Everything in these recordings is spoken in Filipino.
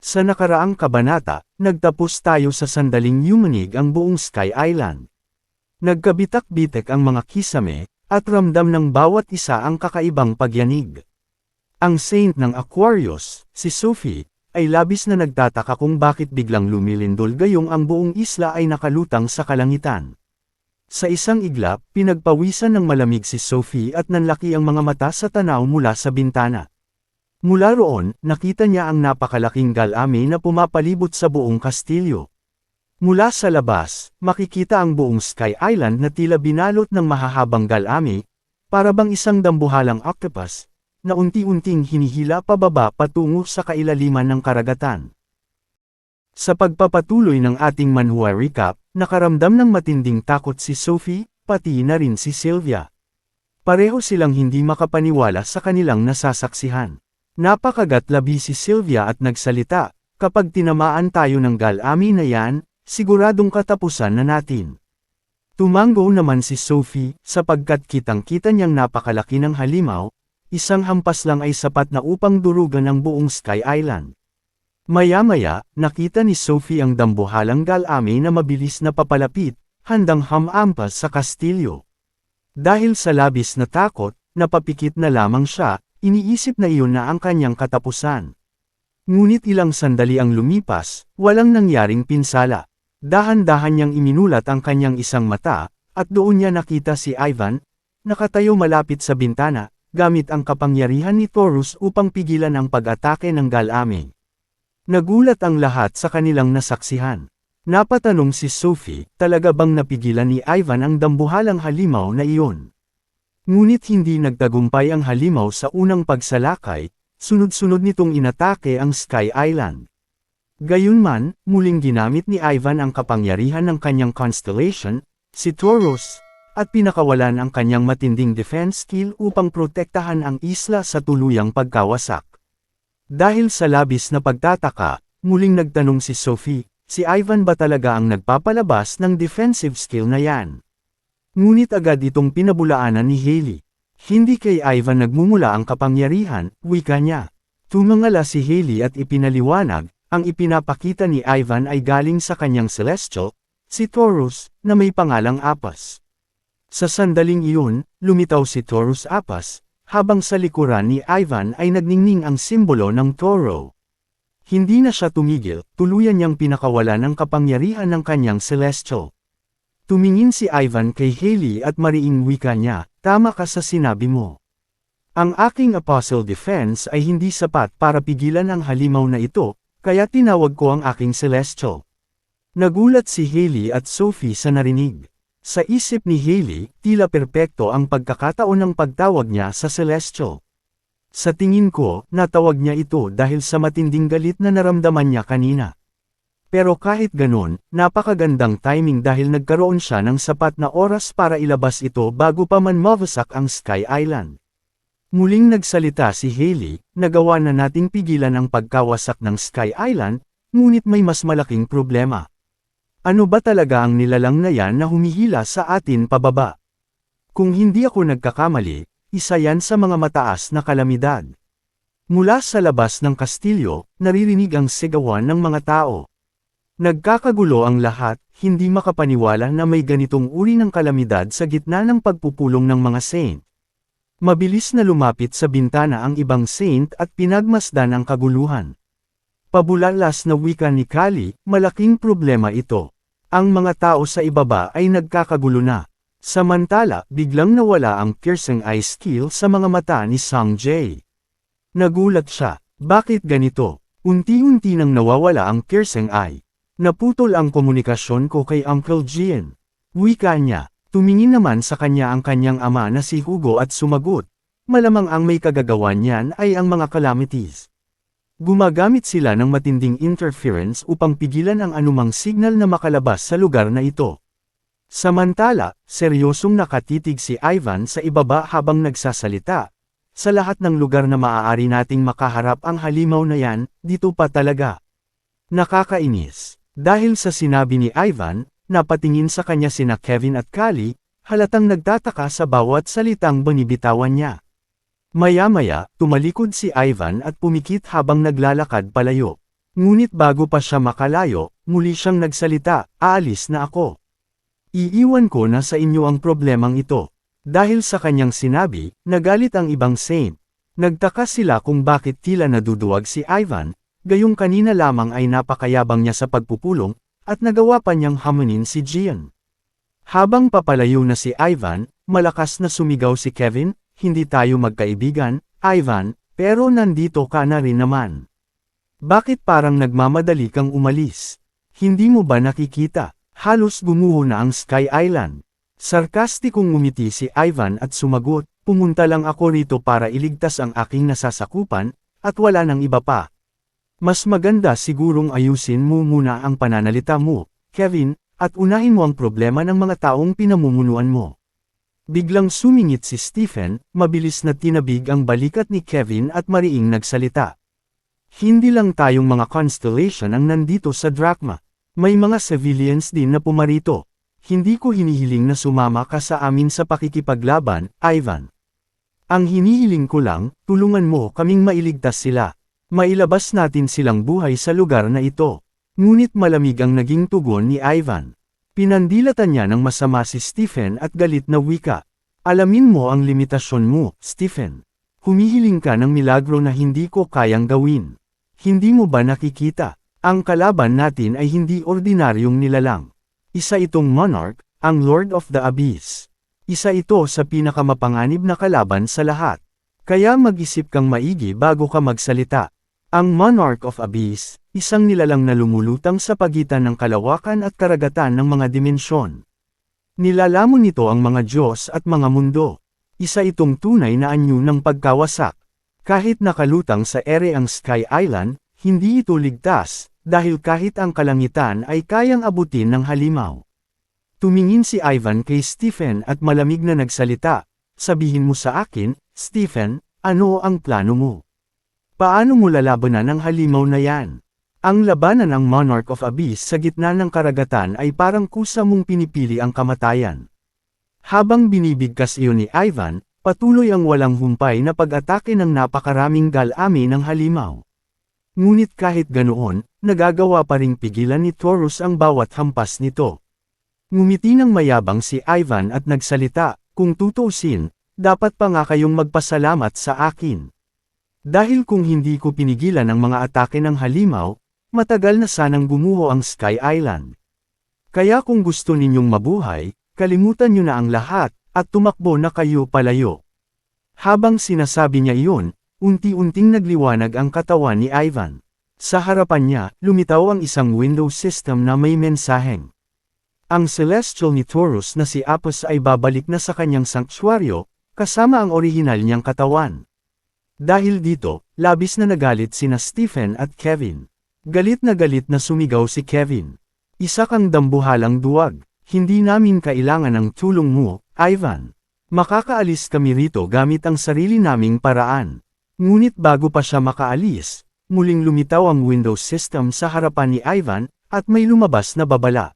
Sa nakaraang kabanata, nagtapos tayo sa sandaling yumanig ang buong Sky Island. Nagkabitak-bitek ang mga kisame, at ramdam ng bawat isa ang kakaibang pagyanig. Ang saint ng Aquarius, si Sophie, ay labis na nagtataka kung bakit biglang lumilindol gayong ang buong isla ay nakalutang sa kalangitan. Sa isang iglap, pinagpawisan ng malamig si Sophie at nanlaki ang mga mata sa tanaw mula sa bintana. Mula roon, nakita niya ang napakalaking galame na pumapalibot sa buong kastilyo. Mula sa labas, makikita ang buong Sky Island na tila binalot ng mahahabang galame, para bang isang dambuhalang octopus, na unti-unting hinihila pababa patungo sa kailaliman ng karagatan. Sa pagpapatuloy ng ating manhua recap, nakaramdam ng matinding takot si Sophie, pati na rin si Sylvia. Pareho silang hindi makapaniwala sa kanilang nasasaksihan. Napakagat labi si Sylvia at nagsalita, kapag tinamaan tayo ng galami na yan, siguradong katapusan na natin. Tumango naman si Sophie, sapagkat kitang-kita niyang napakalaki ng halimaw, isang hampas lang ay sapat na upang durugan ang buong Sky Island. Maya-maya, nakita ni Sophie ang dambuhalang galame na mabilis na papalapit, handang hamampas sa kastilyo. Dahil sa labis na takot, napapikit na lamang siya, iniisip na iyon na ang kanyang katapusan. Ngunit ilang sandali ang lumipas, walang nangyaring pinsala. Dahan-dahan niyang iminulat ang kanyang isang mata, at doon niya nakita si Ivan, nakatayo malapit sa bintana, gamit ang kapangyarihan ni Taurus upang pigilan ang pag-atake ng galame. Nagulat ang lahat sa kanilang nasaksihan. Napatanong si Sophie, talaga bang napigilan ni Ivan ang dambuhalang halimaw na iyon? Ngunit hindi nagtagumpay ang halimaw sa unang pagsalakay, sunod-sunod nitong inatake ang Sky Island. Gayunman, muling ginamit ni Ivan ang kapangyarihan ng kanyang constellation, si Taurus, at pinakawalan ang kanyang matinding defense skill upang protektahan ang isla sa tuluyang pagkawasak. Dahil sa labis na pagtataka, muling nagtanong si Sophie, si Ivan ba talaga ang nagpapalabas ng defensive skill na yan? Ngunit agad itong pinabulaanan ni Haley. Hindi kay Ivan nagmumula ang kapangyarihan, wika niya. Tumangala si Haley at ipinaliwanag, ang ipinapakita ni Ivan ay galing sa kanyang celestial, si Taurus, na may pangalang Apas. Sa sandaling iyon, lumitaw si Taurus Apas, habang sa likuran ni Ivan ay nagningning ang simbolo ng toro. Hindi na siya tumigil, tuluyan niyang pinakawala ng kapangyarihan ng kanyang celestial. Tumingin si Ivan kay Haley at mariing wika niya, tama ka sa sinabi mo. Ang aking apostle defense ay hindi sapat para pigilan ang halimaw na ito, kaya tinawag ko ang aking celestial. Nagulat si Haley at Sophie sa narinig. Sa isip ni Haley, tila perpekto ang pagkakataon ng pagtawag niya sa Celestial. Sa tingin ko, natawag niya ito dahil sa matinding galit na naramdaman niya kanina. Pero kahit ganun, napakagandang timing dahil nagkaroon siya ng sapat na oras para ilabas ito bago pa man mawasak ang Sky Island. Muling nagsalita si Haley, nagawa na nating pigilan ang pagkawasak ng Sky Island, ngunit may mas malaking problema. Ano ba talaga ang nilalang na yan na humihila sa atin pababa? Kung hindi ako nagkakamali, isa yan sa mga mataas na kalamidad. Mula sa labas ng kastilyo, naririnig ang sigawan ng mga tao. Nagkakagulo ang lahat, hindi makapaniwala na may ganitong uri ng kalamidad sa gitna ng pagpupulong ng mga saint. Mabilis na lumapit sa bintana ang ibang saint at pinagmasdan ang kaguluhan. Pabulalas na wika ni Kali, malaking problema ito. Ang mga tao sa ibaba ay nagkakagulo na. Samantala, biglang nawala ang piercing eye skill sa mga mata ni Sang Jae. Nagulat siya, bakit ganito? Unti-unti nang nawawala ang piercing eye. Naputol ang komunikasyon ko kay Uncle Jian. Wika niya, tumingin naman sa kanya ang kanyang ama na si Hugo at sumagot. Malamang ang may kagagawan niyan ay ang mga calamities. Gumagamit sila ng matinding interference upang pigilan ang anumang signal na makalabas sa lugar na ito. Samantala, seryosong nakatitig si Ivan sa ibaba habang nagsasalita. Sa lahat ng lugar na maaari nating makaharap ang halimaw na yan, dito pa talaga. Nakakainis. Dahil sa sinabi ni Ivan, napatingin sa kanya sina Kevin at Kali, halatang nagtataka sa bawat salitang banibitawan niya. Maya-maya, tumalikod si Ivan at pumikit habang naglalakad palayo. Ngunit bago pa siya makalayo, muli siyang nagsalita, aalis na ako. Iiwan ko na sa inyo ang problemang ito. Dahil sa kanyang sinabi, nagalit ang ibang saint. Nagtaka sila kung bakit tila naduduwag si Ivan, gayong kanina lamang ay napakayabang niya sa pagpupulong, at nagawa pa niyang hamunin si Gian. Habang papalayo na si Ivan, malakas na sumigaw si Kevin, hindi tayo magkaibigan, Ivan, pero nandito ka na rin naman. Bakit parang nagmamadali kang umalis? Hindi mo ba nakikita? Halos gumuho na ang Sky Island. Sarkastikong ngumiti si Ivan at sumagot, pumunta lang ako rito para iligtas ang aking nasasakupan, at wala nang iba pa. Mas maganda sigurong ayusin mo muna ang pananalita mo, Kevin, at unahin mo ang problema ng mga taong pinamumunuan mo. Biglang sumingit si Stephen, mabilis na tinabig ang balikat ni Kevin at mariing nagsalita. Hindi lang tayong mga constellation ang nandito sa Drachma. May mga civilians din na pumarito. Hindi ko hinihiling na sumama ka sa amin sa pakikipaglaban, Ivan. Ang hinihiling ko lang, tulungan mo kaming mailigtas sila. Mailabas natin silang buhay sa lugar na ito. Ngunit malamig ang naging tugon ni Ivan. Pinandilatan niya ng masama si Stephen at galit na wika. Alamin mo ang limitasyon mo, Stephen. Humihiling ka ng milagro na hindi ko kayang gawin. Hindi mo ba nakikita? Ang kalaban natin ay hindi ordinaryong nilalang. Isa itong monarch, ang Lord of the Abyss. Isa ito sa pinakamapanganib na kalaban sa lahat. Kaya mag-isip kang maigi bago ka magsalita. Ang Monarch of Abyss, isang nilalang na lumulutang sa pagitan ng kalawakan at karagatan ng mga dimensyon. Nilalamon nito ang mga Diyos at mga mundo. Isa itong tunay na anyo ng pagkawasak. Kahit nakalutang sa ere ang Sky Island, hindi ito ligtas, dahil kahit ang kalangitan ay kayang abutin ng halimaw. Tumingin si Ivan kay Stephen at malamig na nagsalita, sabihin mo sa akin, Stephen, ano ang plano mo? Paano mo lalabanan ang halimaw na yan? Ang labanan ng Monarch of Abyss sa gitna ng karagatan ay parang kusa mong pinipili ang kamatayan. Habang binibigkas iyon ni Ivan, patuloy ang walang humpay na pag-atake ng napakaraming galami ng halimaw. Ngunit kahit ganoon, nagagawa pa ring pigilan ni Taurus ang bawat hampas nito. Ngumiti ng mayabang si Ivan at nagsalita, kung tutusin, dapat pa nga kayong magpasalamat sa akin. Dahil kung hindi ko pinigilan ang mga atake ng halimaw, matagal na sanang gumuho ang Sky Island. Kaya kung gusto ninyong mabuhay, kalimutan nyo na ang lahat, at tumakbo na kayo palayo. Habang sinasabi niya iyon, unti-unting nagliwanag ang katawan ni Ivan. Sa harapan niya, lumitaw ang isang window system na may mensaheng. Ang celestial ni Taurus na si Apos ay babalik na sa kanyang sanktuaryo, kasama ang orihinal niyang katawan. Dahil dito, labis na nagalit sina Stephen at Kevin. Galit na galit na sumigaw si Kevin. Isa kang dambuhalang duwag, hindi namin kailangan ng tulong mo, Ivan. Makakaalis kami rito gamit ang sarili naming paraan. Ngunit bago pa siya makaalis, muling lumitaw ang Windows system sa harapan ni Ivan, at may lumabas na babala.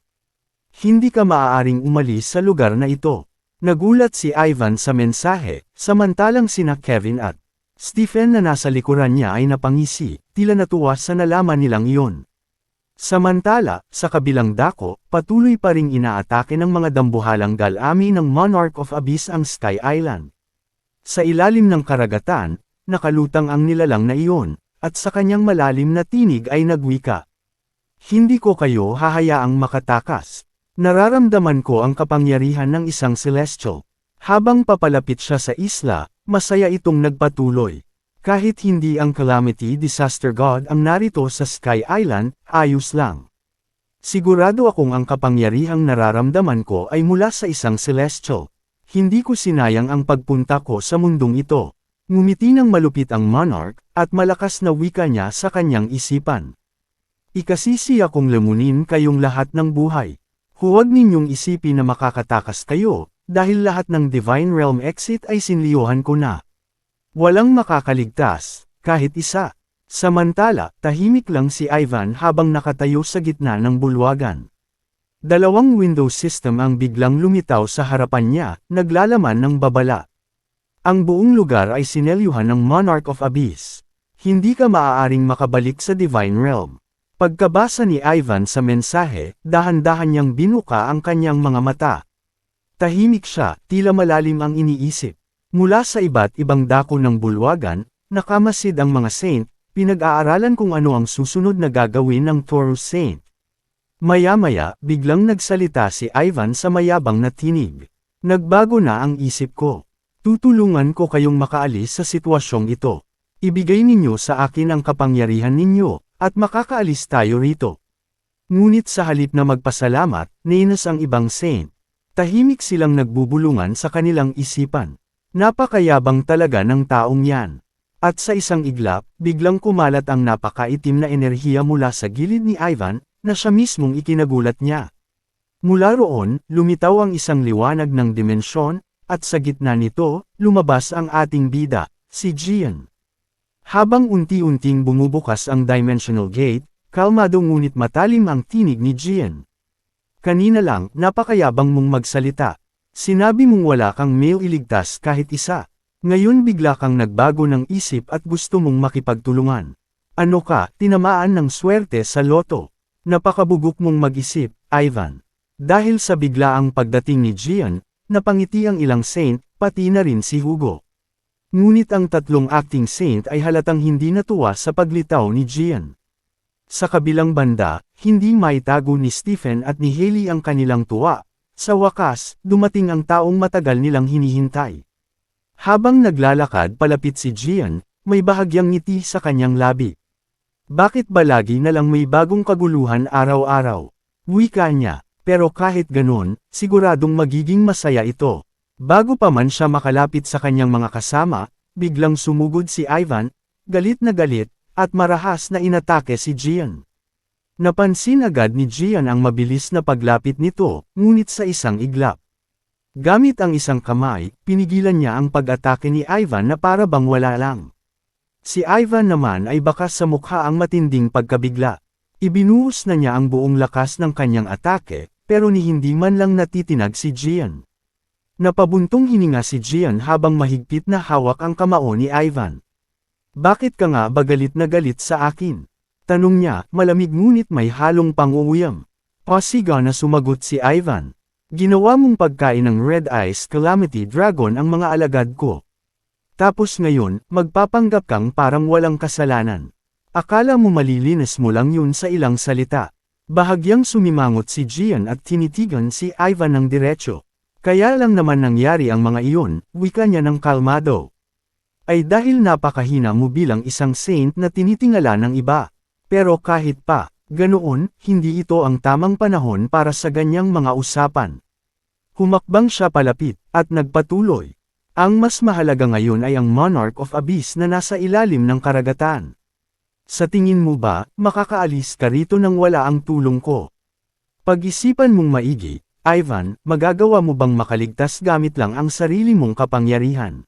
Hindi ka maaaring umalis sa lugar na ito. Nagulat si Ivan sa mensahe, samantalang sina Kevin at Stephen na nasa likuran niya ay napangisi, tila natuwa sa nalaman nilang iyon. Samantala, sa kabilang dako, patuloy pa ring inaatake ng mga dambuhalang galami ng Monarch of Abyss ang Sky Island. Sa ilalim ng karagatan, nakalutang ang nilalang na iyon, at sa kanyang malalim na tinig ay nagwika. Hindi ko kayo hahayaang makatakas. Nararamdaman ko ang kapangyarihan ng isang celestial. Habang papalapit siya sa isla, masaya itong nagpatuloy. Kahit hindi ang Calamity Disaster God ang narito sa Sky Island, ayos lang. Sigurado akong ang kapangyarihang nararamdaman ko ay mula sa isang celestial. Hindi ko sinayang ang pagpunta ko sa mundong ito. Ngumiti ng malupit ang monarch, at malakas na wika niya sa kanyang isipan. Ikasisi akong lamunin kayong lahat ng buhay. Huwag ninyong isipin na makakatakas kayo, dahil lahat ng Divine Realm exit ay sinliyuhan ko na. Walang makakaligtas, kahit isa. Samantala, tahimik lang si Ivan habang nakatayo sa gitna ng bulwagan. Dalawang window system ang biglang lumitaw sa harapan niya, naglalaman ng babala. Ang buong lugar ay sinelyuhan ng Monarch of Abyss. Hindi ka maaaring makabalik sa Divine Realm. Pagkabasa ni Ivan sa mensahe, dahan-dahan niyang binuka ang kanyang mga mata. Tahimik siya, tila malalim ang iniisip. Mula sa iba't ibang dako ng bulwagan, nakamasid ang mga saint, pinag-aaralan kung ano ang susunod na gagawin ng Taurus Saint. Maya-maya, biglang nagsalita si Ivan sa mayabang na tinig. Nagbago na ang isip ko. Tutulungan ko kayong makaalis sa sitwasyong ito. Ibigay ninyo sa akin ang kapangyarihan ninyo, at makakaalis tayo rito. Ngunit sa halip na magpasalamat, ninas ang ibang saint. Tahimik silang nagbubulungan sa kanilang isipan. Napakayabang talaga ng taong yan. At sa isang iglap, biglang kumalat ang napakaitim na enerhiya mula sa gilid ni Ivan, na siya mismong ikinagulat niya. Mula roon, lumitaw ang isang liwanag ng dimensyon, at sa gitna nito, lumabas ang ating bida, si Gian. Habang unti-unting bumubukas ang dimensional gate, kalmado ngunit matalim ang tinig ni Gian. Kanina lang, napakayabang mong magsalita. Sinabi mong wala kang mail iligtas kahit isa. Ngayon bigla kang nagbago ng isip at gusto mong makipagtulungan. Ano ka, tinamaan ng swerte sa loto. Napakabugok mong mag-isip, Ivan. Dahil sa biglaang pagdating ni Gian, napangiti ang ilang saint, pati na rin si Hugo. Ngunit ang tatlong acting saint ay halatang hindi natuwa sa paglitaw ni Gian. Sa kabilang banda, hindi maitago ni Stephen at ni Haley ang kanilang tuwa. Sa wakas, dumating ang taong matagal nilang hinihintay. Habang naglalakad palapit si Gian, may bahagyang ngiti sa kanyang labi. Bakit ba lagi na lang may bagong kaguluhan araw-araw? Wika niya, pero kahit ganun, siguradong magiging masaya ito. Bago pa man siya makalapit sa kanyang mga kasama, biglang sumugod si Ivan, galit na galit, at marahas na inatake si Gian. Napansin agad ni Gian ang mabilis na paglapit nito, ngunit sa isang iglap. Gamit ang isang kamay, pinigilan niya ang pag-atake ni Ivan na para bang wala lang. Si Ivan naman ay bakas sa mukha ang matinding pagkabigla. Ibinuhos na niya ang buong lakas ng kanyang atake, pero ni hindi man lang natitinag si Gian. Napabuntong hininga si Gian habang mahigpit na hawak ang kamao ni Ivan. Bakit ka nga ba galit na galit sa akin? Tanong niya, malamig ngunit may halong panguuyam. Pasiga na sumagot si Ivan. Ginawa mong pagkain ng Red Eyes Calamity Dragon ang mga alagad ko. Tapos ngayon, magpapanggap kang parang walang kasalanan. Akala mo malilinis mo lang yun sa ilang salita. Bahagyang sumimangot si Gian at tinitigan si Ivan ng diretsyo. Kaya lang naman nangyari ang mga iyon, wika niya ng kalmado. Ay dahil napakahina mo bilang isang saint na tinitingala ng iba. Pero kahit pa, ganoon, hindi ito ang tamang panahon para sa ganyang mga usapan. Humakbang siya palapit, at nagpatuloy. Ang mas mahalaga ngayon ay ang Monarch of Abyss na nasa ilalim ng karagatan. Sa tingin mo ba, makakaalis ka rito nang wala ang tulong ko? Pag-isipan mong maigi, Ivan, magagawa mo bang makaligtas gamit lang ang sarili mong kapangyarihan?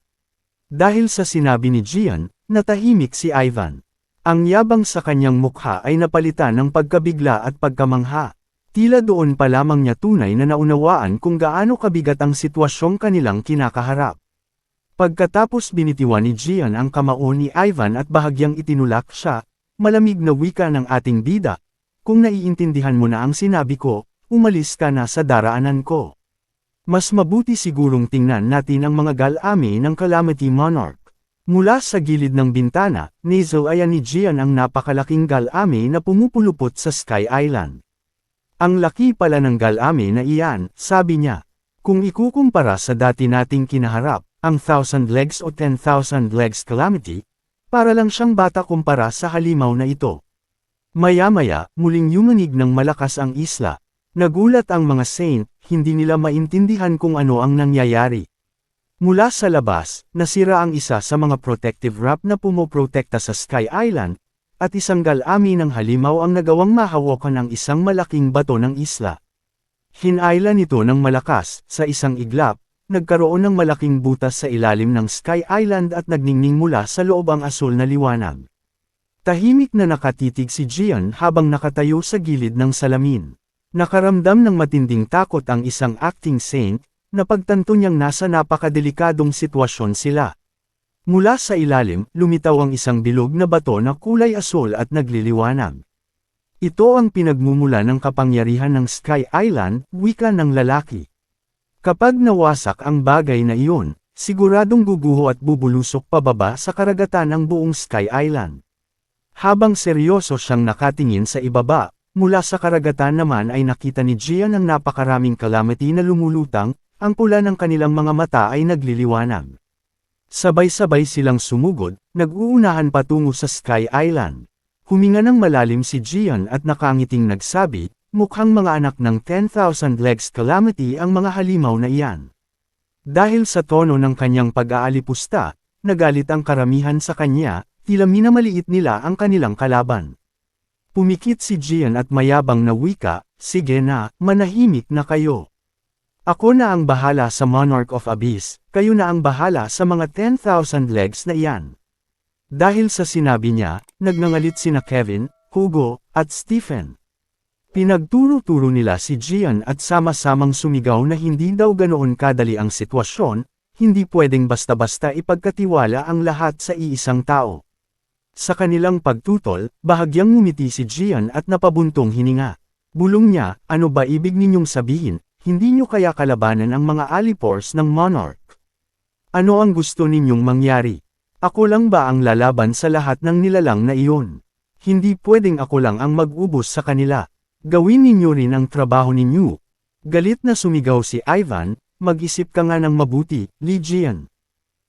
Dahil sa sinabi ni Gian, natahimik si Ivan. Ang yabang sa kanyang mukha ay napalitan ng pagkabigla at pagkamangha. Tila doon pa lamang niya tunay na naunawaan kung gaano kabigat ang sitwasyong kanilang kinakaharap. Pagkatapos binitiwan ni Gian ang kamao ni Ivan at bahagyang itinulak siya, malamig na wika ng ating bida, kung naiintindihan mo na ang sinabi ko, umalis ka na sa daraanan ko. Mas mabuti sigurong tingnan natin ang mga galami ng Calamity Monarch. Mula sa gilid ng bintana, Nazel ayan ni Gian ang napakalaking galami na pumupulupot sa Sky Island. Ang laki pala ng galami na iyan, sabi niya. Kung ikukumpara sa dati nating kinaharap, ang thousand legs o 10,000 legs calamity, para lang siyang bata kumpara sa halimaw na ito. Maya-maya, muling yumanig ng malakas ang isla. Nagulat ang mga saint, hindi nila maintindihan kung ano ang nangyayari. Mula sa labas, nasira ang isa sa mga protective wrap na pumoprotekta sa Sky Island, at isang galami ng halimaw ang nagawang mahawakan ng isang malaking bato ng isla. Hinayla nito ng malakas, sa isang iglap, nagkaroon ng malaking butas sa ilalim ng Sky Island at nagningning mula sa loob ang asul na liwanag. Tahimik na nakatitig si Gian habang nakatayo sa gilid ng salamin. Nakaramdam ng matinding takot ang isang acting saint, napagtanto niyang nasa napakadelikadong sitwasyon sila. Mula sa ilalim, lumitaw ang isang bilog na bato na kulay asul at nagliliwanag. Ito ang pinagmumula ng kapangyarihan ng Sky Island, wika ng lalaki. Kapag nawasak ang bagay na iyon, siguradong guguho at bubulusok pababa sa karagatan ang buong Sky Island. Habang seryoso siyang nakatingin sa ibaba, mula sa karagatan naman ay nakita ni Gian ang napakaraming calamity na lumulutang, ang pula ng kanilang mga mata ay nagliliwanag. Sabay-sabay silang sumugod, nag-uunahan patungo sa Sky Island. Huminga ng malalim si Gian at nakangiting nagsabi, mukhang mga anak ng 10,000 legs calamity ang mga halimaw na iyan. Dahil sa tono ng kanyang pag-aalipusta, nagalit ang karamihan sa kanya, tila minamaliit nila ang kanilang kalaban. Pumikit si Gian at mayabang na wika, sige na, manahimik na kayo. Ako na ang bahala sa Monarch of Abyss, kayo na ang bahala sa mga 10,000 legs na iyan. Dahil sa sinabi niya, nagngangalit sina Kevin, Hugo, at Stephen. Pinagturo-turo nila si Gian at sama-samang sumigaw na hindi daw ganoon kadali ang sitwasyon, hindi pwedeng basta-basta ipagkatiwala ang lahat sa iisang tao. Sa kanilang pagtutol, bahagyang ngumiti si Gian at napabuntong hininga. Bulong niya, ano ba ibig ninyong sabihin, hindi nyo kaya kalabanan ang mga alipors ng Monarch? Ano ang gusto ninyong mangyari? Ako lang ba ang lalaban sa lahat ng nilalang na iyon? Hindi pwedeng ako lang ang mag-ubos sa kanila. Gawin ninyo rin ang trabaho ninyo. Galit na sumigaw si Ivan, mag-isip ka nga ng mabuti, Legion.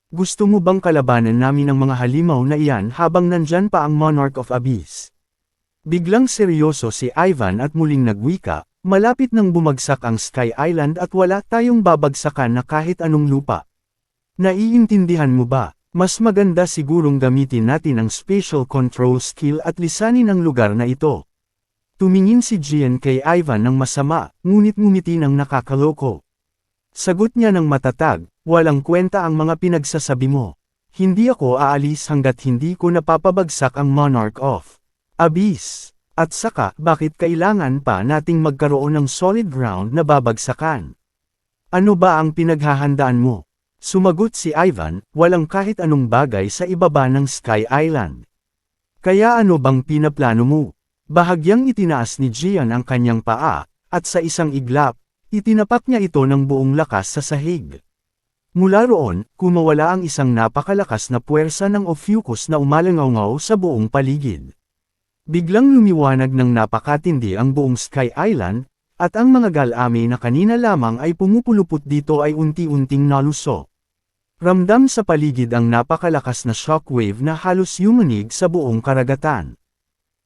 Gusto mo bang kalabanan namin ang mga halimaw na iyan habang nandyan pa ang Monarch of Abyss? Biglang seryoso si Ivan at muling nagwika, malapit nang bumagsak ang Sky Island at wala tayong babagsakan na kahit anong lupa. Naiintindihan mo ba? Mas maganda sigurong gamitin natin ang spatial control skill at lisanin ang lugar na ito. Tumingin si Gian kay Ivan ng masama, ngunit ngumiti ng nakakaloko. Sagot niya ng matatag, walang kwenta ang mga pinagsasabi mo. Hindi ako aalis hanggat hindi ko napapabagsak ang Monarch of Abyss. At saka, bakit kailangan pa nating magkaroon ng solid ground na babagsakan? Ano ba ang pinaghahandaan mo? Sumagot si Ivan, walang kahit anong bagay sa ibaba ng Sky Island. Kaya ano bang pinaplano mo? Bahagyang itinaas ni Gian ang kanyang paa, at sa isang iglap, itinapak niya ito ng buong lakas sa sahig. Mula roon, kumawala ang isang napakalakas na puwersa ng Ophiuchus na umalangaw sa buong paligid. Biglang lumiwanag ng napakatindi ang buong Sky Island, at ang mga galami na kanina lamang ay pumupulupot dito ay unti-unting naluso. Ramdam sa paligid ang napakalakas na shockwave na halos yumanig sa buong karagatan.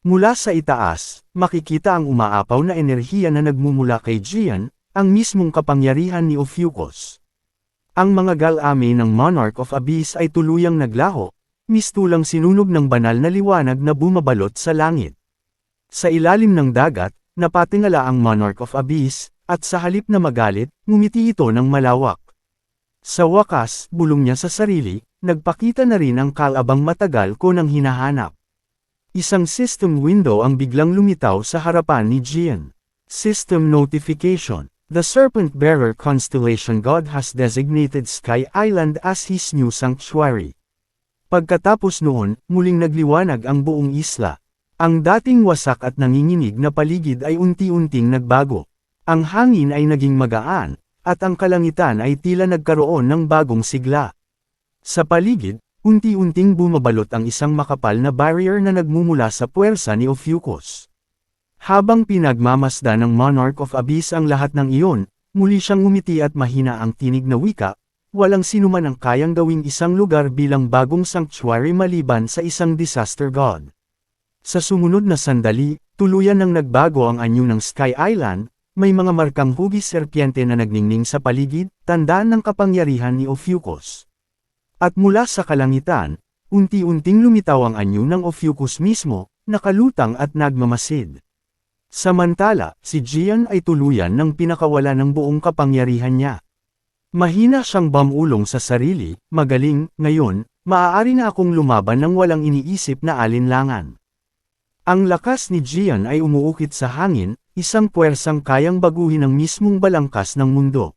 Mula sa itaas, makikita ang umaapaw na enerhiya na nagmumula kay Gian, ang mismong kapangyarihan ni Ophiuchus. Ang mga galami ng Monarch of Abyss ay tuluyang naglaho, mistulang sinunog ng banal na liwanag na bumabalot sa langit. Sa ilalim ng dagat, napatingala ang Monarch of Abyss, at sa halip na magalit, ngumiti ito ng malawak. Sa wakas, bulong niya sa sarili, nagpakita na rin ang kalabang matagal ko nang hinahanap. Isang system window ang biglang lumitaw sa harapan ni Gian. System Notification The Serpent Bearer Constellation God has designated Sky Island as his new sanctuary. Pagkatapos noon, muling nagliwanag ang buong isla. Ang dating wasak at nanginginig na paligid ay unti-unting nagbago. Ang hangin ay naging magaan, at ang kalangitan ay tila nagkaroon ng bagong sigla. Sa paligid, unti-unting bumabalot ang isang makapal na barrier na nagmumula sa puwersa ni Ophiuchus. Habang pinagmamasda ng Monarch of Abyss ang lahat ng iyon, muli siyang ngumiti at mahina ang tinig na wika, walang sinuman ang kayang gawing isang lugar bilang bagong sanctuary maliban sa isang disaster god. Sa sumunod na sandali, tuluyan nang nagbago ang anyo ng Sky Island, may mga markang hugis serpiente na nagningning sa paligid, tandaan ng kapangyarihan ni Ophiuchus. At mula sa kalangitan, unti-unting lumitaw ang anyo ng Ophiuchus mismo, nakalutang at nagmamasid. Samantala, si Gian ay tuluyan ng pinakawala ng buong kapangyarihan niya. Mahina siyang bamulong sa sarili, magaling, ngayon, maaari na akong lumaban ng walang iniisip na alinlangan. Ang lakas ni Gian ay umuukit sa hangin, isang puwersang kayang baguhin ang mismong balangkas ng mundo.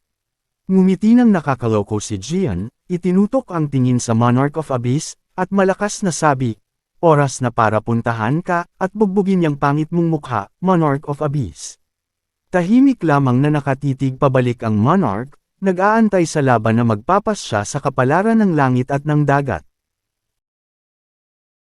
Ngumiti ng nakakaloko si Gian, itinutok ang tingin sa Monarch of Abyss, at malakas na sabi, oras na para puntahan ka, at bugbugin yung pangit mong mukha, Monarch of Abyss. Tahimik lamang na nakatitig pabalik ang Monarch, nag-aantay sa laban na magpapas siya sa kapalaran ng langit at ng dagat.